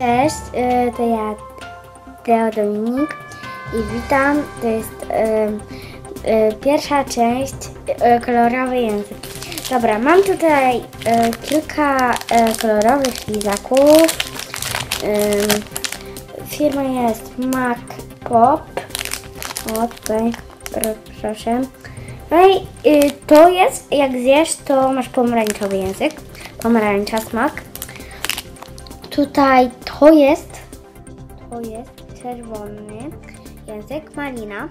Cześć, y, to ja, Teo Dominik i witam. To jest y, y, pierwsza część kolorowy język. Dobra, mam tutaj kilka kolorowych lizaków. Firma jest Mac Pop. O, tutaj, pro- proszę. No i to jest, jak zjesz, to masz pomarańczowy język. Pomarańcza smak. Tutaj to jest, to jest czerwony język, malina.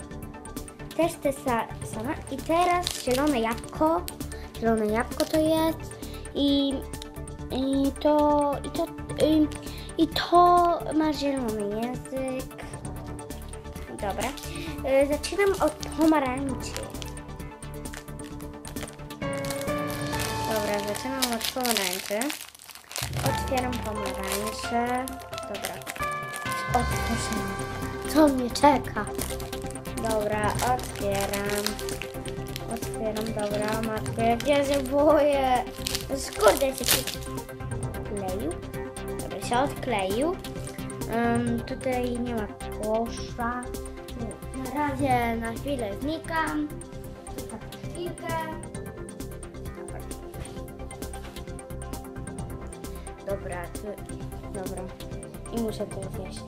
Też te sa, same. I teraz zielone jabłko. Zielone jabłko to jest. I, i to, i to, i, i to ma zielony język. Dobra. Y, Zaczynam od pomarańczy. Dobra, zaczynam od pomarańczy. Otwieram Dobra. Otworzymy. Co mnie czeka? Dobra, otwieram. Otwieram, dobra, matkę. Ja się boję. Skurde się kleił. Dobra, się odkleił. Ym, tutaj nie ma kosza. Na razie na chwilę znikam. Zostawię chwilkę. Dobra, dobra. I muszę to zjeść.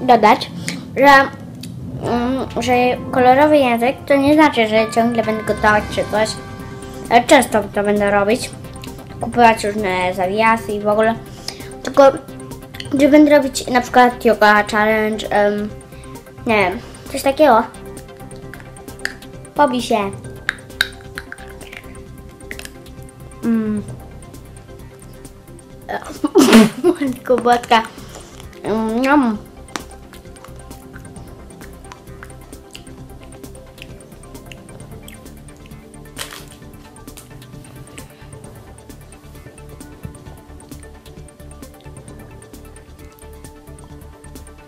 Dodać, że, mm, że kolorowy język to nie znaczy, że ciągle będę gotować czy coś. Często to będę robić. Kupować różne zawiasy i w ogóle. Tylko, że będę robić na przykład yoga challenge, em, nie wiem, coś takiego. Pobij się. Mm. Matko boska.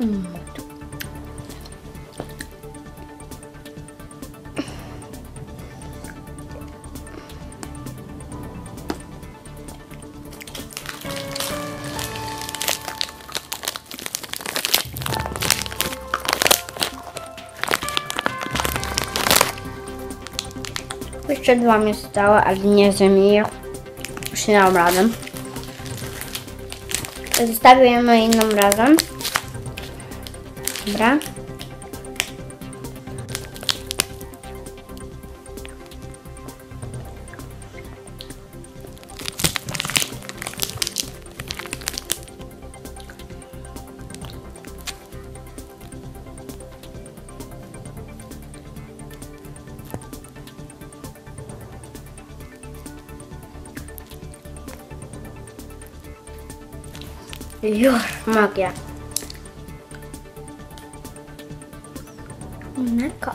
Mm. Jeszcze dwa mi zostały, ale nie zjem. Już nie dam radę. Zostawiamy innym razem. Dobra. Już, magia. Mleko.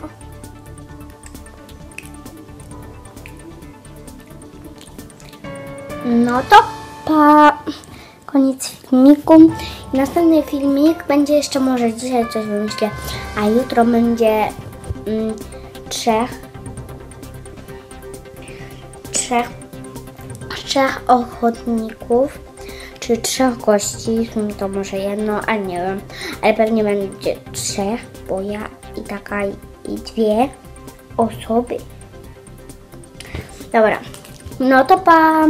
No to pa. Koniec filmiku. Następny filmik będzie jeszcze może dzisiaj coś wymyślę, a jutro będzie mm, trzech trzech trzech ochotników, czy trzech gości, sumie to może jedno, ale nie wiem, ale pewnie będzie trzech, bo ja i taka i dwie osoby. Dobra, no to pa!